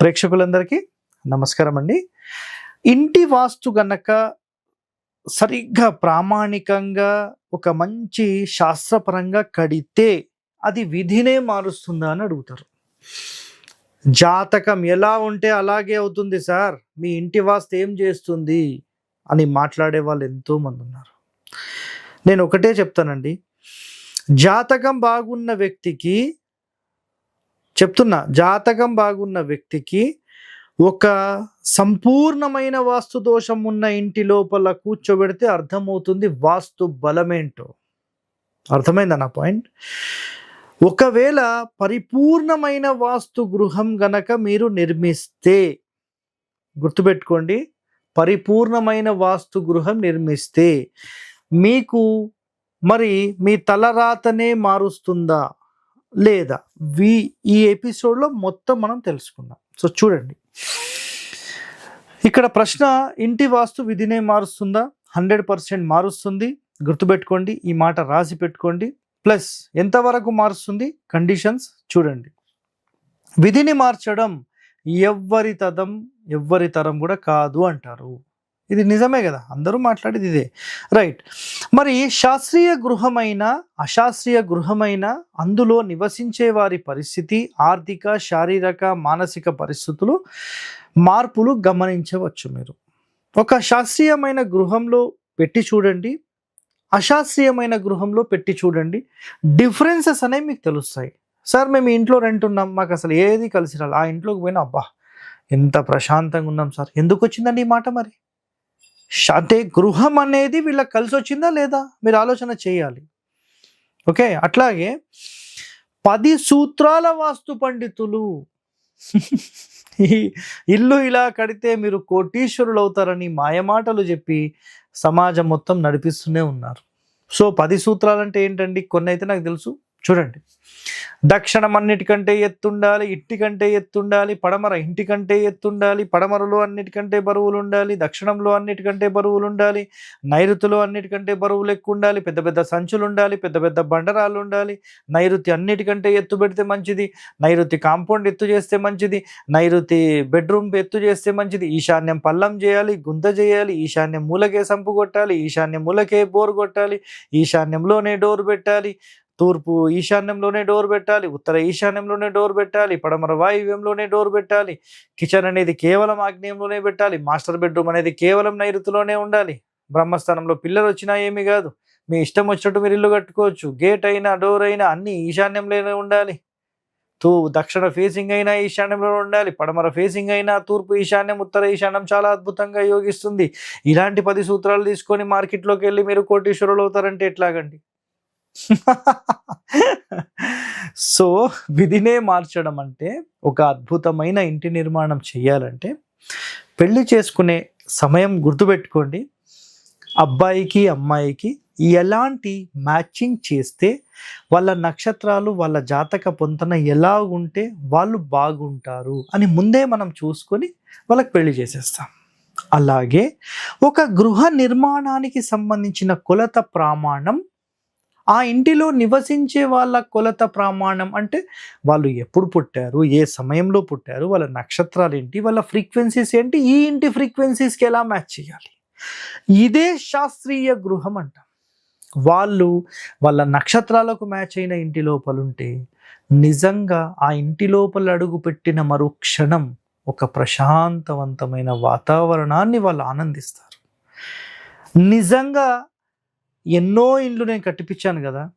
ప్రేక్షకులందరికీ నమస్కారం అండి ఇంటి వాస్తు గనక సరిగ్గా ప్రామాణికంగా ఒక మంచి శాస్త్రపరంగా కడితే అది విధినే మారుస్తుందా అని అడుగుతారు. జాతకం ఎలా ఉంటే అలాగే అవుతుంది సార్. మీ ఇంటి వాస్తు ఏం చేస్తుంది అని మాట్లాడే వాళ్ళు ఎంతోమంది ఉన్నారు. నేను ఒకటే చెప్తానండి. జాతకం బాగున్న వ్యక్తికి చెప్తున్నా జాతకం బాగున్న వ్యక్తికి ఒక సంపూర్ణమైన వాస్తు దోషం ఉన్న ఇంటి లోపల కూర్చోబెడితే అర్థమవుతుంది వాస్తు బలమేంటో. అర్థమైందా నా పాయింట్? ఒకవేళ పరిపూర్ణమైన వాస్తు గృహం గనక మీరు నిర్మిస్తే గుర్తుపెట్టుకోండి పరిపూర్ణమైన వాస్తు గృహం నిర్మిస్తే మీకు మరి మీ తలరాతనే మారుస్తుందా? లేదా? వి ఈ ఎపిసోడ్లో మొత్తం మనం తెలుసుకుందాం. సో చూడండి. ఇక్కడ ప్రశ్న ఇంటి వాస్తు విధినే మారుస్తుందా? హండ్రెడ్ పర్సెంట్ మారుస్తుంది. గుర్తుపెట్టుకోండి ఈ మాట రాసి పెట్టుకోండి. ప్లస్ ఎంతవరకు మారుస్తుంది? కండిషన్స్ చూడండి. విధిని మార్చడం ఎవ్వరి తదం ఎవ్వరి తరం కూడా కాదు అంటారు. ఇది నిజమే కదా? అందరూ మాట్లాడేది ఇదే. రైట్ మరి శాస్త్రీయ గృహమైన అశాస్త్రీయ గృహమైన అందులో నివసించే వారి పరిస్థితి ఆర్థిక శారీరక మానసిక పరిస్థితులు మార్పులు గమనించవచ్చు మీరు. ఒక శాస్త్రీయమైన గృహంలో పెట్టి చూడండి అశాస్త్రీయమైన గృహంలో పెట్టి చూడండి డిఫరెన్సెస్ అనేవి మీకు తెలుస్తాయి. సార్ మేము ఇంట్లో రెంట్ ఉన్నాం మాకు అసలు ఏది కలిసి రాలి. ఆ ఇంట్లోకి పోయినా అబ్బా ఎంత ప్రశాంతంగా ఉన్నాం సార్. ఎందుకు వచ్చిందండి ఈ మాట మరి? అంటే గృహం అనేది వీళ్ళకి కలిసి వచ్చిందా లేదా? మీరు ఆలోచన చేయాలి. ఓకే అట్లాగే పది సూత్రాల వాస్తు పండితులు. ఈ ఇల్లు ఇలా కడితే మీరు కోటీశ్వరులు అవుతారని మాయమాటలు చెప్పి సమాజం మొత్తం నడిపిస్తూనే ఉన్నారు. సో పది సూత్రాలు అంటే ఏంటండి? కొన్ని అయితే నాకు తెలుసు. చూడండి. దక్షిణం అన్నిటికంటే ఎత్తుండాలి ఇట్టికంటే ఎత్తుండాలి పడమర ఇంటికంటే ఎత్తుండాలి పడమరలో అన్నిటికంటే బరువులు ఉండాలి దక్షిణంలో అన్నిటికంటే బరువులు ఉండాలి నైరుతిలో అన్నిటికంటే బరువులు ఎక్కువ ఉండాలి పెద్ద పెద్ద సంచులు ఉండాలి పెద్ద పెద్ద బండరాలు ఉండాలి నైరుతి అన్నిటికంటే ఎత్తు పెడితే మంచిది నైరుతి కాంపౌండ్ ఎత్తు చేస్తే మంచిది నైరుతి బెడ్రూమ్ ఎత్తు చేస్తే మంచిది ఈశాన్యం పల్లం చేయాలి గుంత చేయాలి ఈశాన్యం మూలకే సంపు కొట్టాలి ఈశాన్యం మూలకే బోర్ కొట్టాలి ఈశాన్యంలోనే డోర్ పెట్టాలి తూర్పు ఈశాన్యంలోనే డోర్ పెట్టాలి ఉత్తర ఈశాన్యంలోనే డోర్ పెట్టాలి పడమర వాయువ్యంలోనే డోర్ పెట్టాలి కిచెన్ అనేది కేవలం ఆగ్నేయంలోనే పెట్టాలి మాస్టర్ బెడ్రూమ్ అనేది కేవలం నైరుతిలోనే ఉండాలి. బ్రహ్మస్థానంలో పిల్లలు వచ్చినా ఏమీ కాదు. మీ ఇష్టం వచ్చినట్టు మీరు ఇల్లు కట్టుకోవచ్చు. గేట్ అయినా డోర్ అయినా అన్ని ఈశాన్యంలోనే ఉండాలి. తూ దక్షిణ ఫేసింగ్ అయినా ఈశాన్యంలో ఉండాలి. పడమర ఫేసింగ్ అయినా తూర్పు ఈశాన్యం ఉత్తర ఈశాన్యం చాలా అద్భుతంగా యోగిస్తుంది. ఇలాంటి పది సూత్రాలు తీసుకొని మార్కెట్లోకి వెళ్ళి మీరు కోటీశ్వరులు అవుతారంటే ఎట్లాగండి? సో విధినే మార్చడం అంటే ఒక అద్భుతమైన ఇంటి నిర్మాణం చేయాలంటే పెళ్ళి చేసుకునే సమయం గుర్తుపెట్టుకోండి. అబ్బాయికి అమ్మాయికి ఎలాంటి మ్యాచింగ్ చేస్తే వాళ్ళ నక్షత్రాలు వాళ్ళ జాతక పొంతన ఎలా ఉంటే వాళ్ళు బాగుంటారు అని ముందే మనం చూసుకొని వాళ్ళకి పెళ్ళి చేసేస్తాం. అలాగే ఒక గృహ నిర్మాణానికి సంబంధించిన కొలత ప్రమాణం ఆ ఇంటిలో నివసించే వాళ్ళ కొలత ప్రమాణం అంటే వాళ్ళు ఎప్పుడు పుట్టారు ఏ సమయంలో పుట్టారు వాళ్ళ నక్షత్రాలు ఏంటి వాళ్ళ ఫ్రీక్వెన్సీస్ ఏంటి ఈ ఇంటి ఫ్రీక్వెన్సీస్కి ఎలా మ్యాచ్ చేయాలి? ఇదే శాస్త్రీయ గృహం అంట. వాళ్ళు వాళ్ళ నక్షత్రాలకు మ్యాచ్ అయిన ఇంటి లోపలుంటే నిజంగా ఆ ఇంటి లోపల అడుగు పెట్టిన మరో క్షణం ఒక ప్రశాంతవంతమైన వాతావరణాన్ని వాళ్ళు ఆనందిస్తారు. నిజంగా ఎన్నో ఇండ్లు నేను కట్టిపించాను కదా.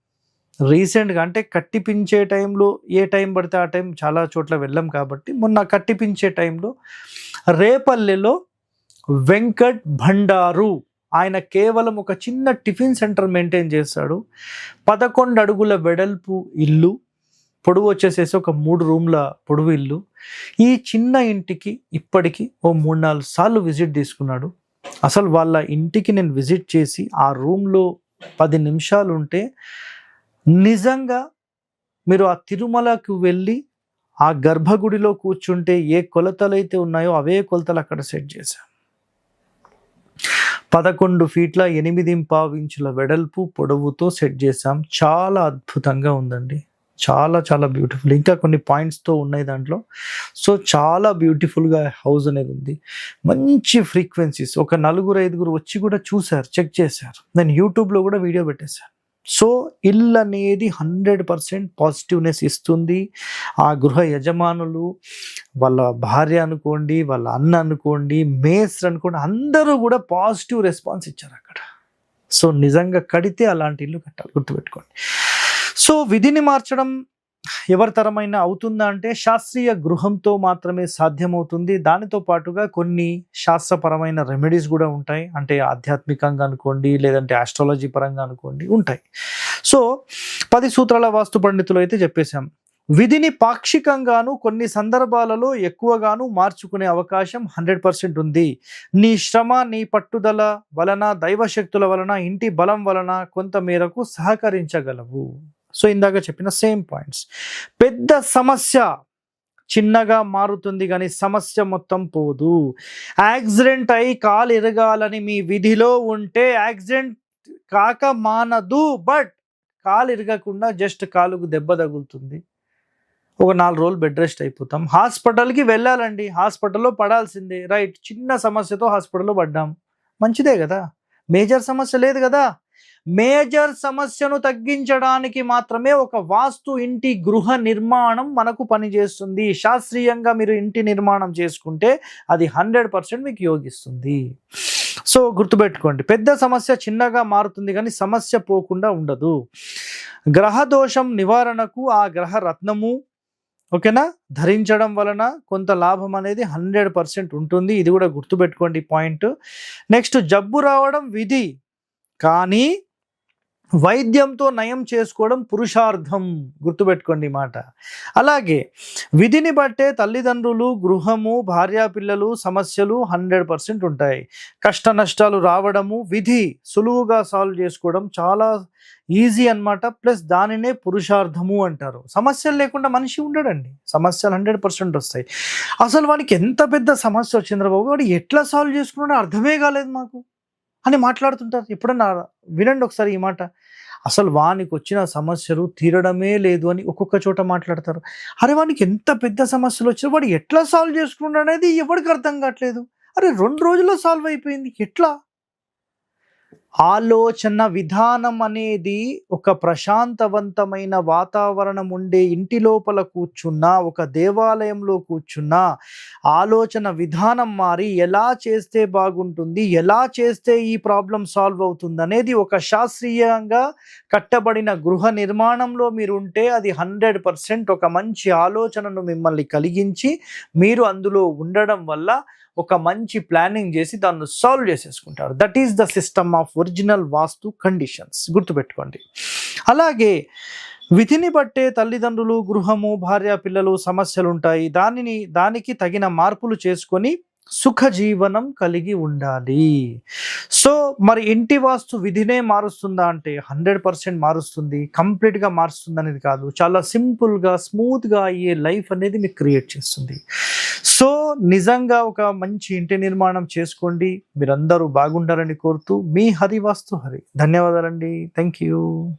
రీసెంట్గా అంటే కట్టిపించే టైంలో ఏ టైం పడితే ఆ టైం చాలా చోట్ల వెళ్ళాం కాబట్టి మొన్న కట్టిపించే టైంలో రేపల్లెలో వెంకట్ భండారు ఆయన కేవలం ఒక చిన్న టిఫిన్ సెంటర్ మెయింటైన్ చేస్తాడు. పదకొండు అడుగుల వెడల్పు ఇల్లు పొడవు వచ్చేసేసి ఒక మూడు రూమ్ల పొడవు ఇల్లు. ఈ చిన్న ఇంటికి ఇప్పటికి ఓ మూడు నాలుగు సార్లు విజిట్ తీసుకున్నాడు. అసలు వాళ్ళ ఇంటికి నేను విజిట్ చేసి ఆ రూమ్లో పది నిమిషాలు ఉంటే నిజంగా మీరు ఆ తిరుమలకు వెళ్ళి ఆ గర్భగుడిలో కూర్చుంటే ఏ కొలతలు అయితే ఉన్నాయో అవే కొలతలు అక్కడ సెట్ చేశాం పదకొండు ఫీట్ల ఎనిమిది పావు ఇంచుల వెడల్పు పొడవుతో సెట్ చేశాం. చాలా అద్భుతంగా ఉందండి. చాలా చాలా బ్యూటిఫుల్ ఇంకా కొన్ని పాయింట్స్తో ఉన్నాయి దాంట్లో. సో చాలా బ్యూటిఫుల్గా హౌస్ అనేది ఉంది. మంచి ఫ్రీక్వెన్సీస్ ఒక నలుగురు ఐదుగురు వచ్చి కూడా చూశారు చెక్ చేశారు. నేను యూట్యూబ్లో కూడా వీడియో పెట్టేశాను సో ఇల్లు అనేది హండ్రెడ్ పర్సెంట్ పాజిటివ్నెస్ ఇస్తుంది. ఆ గృహ యజమానులు వాళ్ళ భార్య అనుకోండి వాళ్ళ అన్న అనుకోండి మేస్త్రి అనుకోండి అందరూ కూడా పాజిటివ్ రెస్పాన్స్ ఇచ్చారు అక్కడ. సో నిజంగా కడితే అలాంటి ఇల్లు కట్టాలి. గుర్తుపెట్టుకోండి. సో విధిని మార్చడం ఎవరితరమైన అవుతుందా అంటే శాస్త్రీయ గృహంతో మాత్రమే సాధ్యమవుతుంది. దానితో పాటుగా కొన్ని శాస్త్రపరమైన రెమెడీస్ కూడా ఉంటాయి. అంటే ఆధ్యాత్మికంగా అనుకోండి లేదంటే ఆస్ట్రాలజీ పరంగా అనుకోండి ఉంటాయి. సో పది సూత్రాల వాస్తు పండితులు అయితే చెప్పేశాం. విధిని పాక్షికంగాను కొన్ని సందర్భాలలో ఎక్కువగాను మార్చుకునే అవకాశం హండ్రెడ్ పర్సెంట్ ఉంది. నీ శ్రమ నీ పట్టుదల వలన దైవశక్తుల వలన ఇంటి బలం వలన కొంత మేరకు సహకరించగలవు. సో ఇందాక చెప్పిన సేమ్ పాయింట్స్ పెద్ద సమస్య చిన్నగా మారుతుంది కానీ సమస్య మొత్తం పోదు. యాక్సిడెంట్ అయి కాలు ఎరగాలని మీ విధిలో ఉంటే యాక్సిడెంట్ కాక మానదు బట్ కాలు ఇరగకుండా జస్ట్ కాలుకు దెబ్బ తగులుతుంది. ఒక నాలుగు రోజులు బెడ్ రెస్ట్ అయిపోతాం. హాస్పిటల్కి వెళ్ళాలండి. హాస్పిటల్లో పడాల్సిందే. రైట్ చిన్న సమస్యతో హాస్పిటల్లో పడ్డాం. మంచిదే కదా? మేజర్ సమస్య లేదు కదా? మేజర్ సమస్యను తగ్గించడానికి మాత్రమే ఒక వాస్తు ఇంటి గృహ నిర్మాణం మనకు పనిచేస్తుంది. శాస్త్రీయంగా మీరు ఇంటి నిర్మాణం చేసుకుంటే అది హండ్రెడ్ పర్సెంట్ మీకు యోగిస్తుంది. సో గుర్తుపెట్టుకోండి. పెద్ద సమస్య చిన్నగా మారుతుంది కానీ సమస్య పోకుండా ఉండదు. గ్రహ దోషం నివారణకు ఆ గ్రహ రత్నము ఓకేనా? ధరించడం వలన కొంత లాభం అనేది హండ్రెడ్ పర్సెంట్ ఉంటుంది. ఇది కూడా గుర్తుపెట్టుకోండి పాయింట్. నెక్స్ట్ జబ్బు రావడం విధి. కానీ వైద్యంతో నయం చేసుకోవడం పురుషార్థం గుర్తుపెట్టుకోండి ఈ మాట. అలాగే విధిని బట్టే తల్లిదండ్రులు గృహము భార్యాపిల్లలు సమస్యలు హండ్రెడ్ పర్సెంట్ ఉంటాయి. కష్ట నష్టాలు రావడము విధి సులువుగా సాల్వ్ చేసుకోవడం చాలా ఈజీ అన్నమాట. ప్లస్ దానినే పురుషార్థము అంటారు. సమస్యలు లేకుండా మనిషి ఉండడండి. సమస్యలు హండ్రెడ్ పర్సెంట్ వస్తాయి. అసలు వానికి ఎంత పెద్ద సమస్య వచ్చింద్రబాబు వాడు ఎట్లా సాల్వ్ చేసుకున్నాడో అర్థమే కాలేదు మాకు. అని మాట్లాడుతుంటారు. ఎప్పుడన్నా వినండి ఒకసారి ఈ మాట. అసలు వానికి వచ్చిన సమస్యలు తీరడమే లేదు అని ఒక్కొక్క చోట మాట్లాడతారు. అరే వానికి ఎంత పెద్ద సమస్యలు వచ్చినా వాడు ఎట్లా సాల్వ్ చేసుకున్నాడు అనేది ఎవరికి అర్థం కావట్లేదు. అరే రెండు రోజుల్లో సాల్వ్ అయిపోయింది. ఎట్లా? ఆలోచన విధానం అనేది ఒక ప్రశాంతవంతమైన వాతావరణం ఉండే ఇంటి లోపల కూర్చున్నా ఒక దేవాలయంలో కూర్చున్నా ఆలోచన విధానం మారి ఎలా చేస్తే బాగుంటుంది ఎలా చేస్తే ఈ ప్రాబ్లం సాల్వ్ అవుతుంది అనేది ఒక శాస్త్రీయంగా కట్టబడిన గృహ నిర్మాణంలో మీరు ఉంటే అది హండ్రెడ్ పర్సెంట్ ఒక మంచి ఆలోచనను మిమ్మల్ని కలిగించి మీరు అందులో ఉండడం వల్ల ఒక మంచి ప్లానింగ్ చేసి దాన్ని solve చేసేసుకుంటారు. That is the system of original vastu conditions గుర్తుపెట్టుకోండి. అలాగే విధిని బట్టే తల్లిదండ్రులు గృహము భార్య పిల్లలు సమస్యలు ఉంటాయి దానిని దానికి తగిన మార్పులు చేసుకొని సుఖ జీవనం కలిగి ఉండాలి. సో మరి ఇంటి వాస్తు విధినే మారుస్తుందా అంటే హండ్రెడ్ పర్సెంట్ మారుస్తుంది. కంప్లీట్గా మారుస్తుంది అనేది కాదు. చాలా సింపుల్గా స్మూత్గా అయ్యే లైఫ్ అనేది మీకు క్రియేట్ చేస్తుంది. సో నిజంగా ఒక మంచి ఇంటి నిర్మాణం చేసుకోండి. మీరందరూ బాగుండాలని కోరుతూ మీ హరి వాస్తు హరి. ధన్యవాదాలండి. Thank you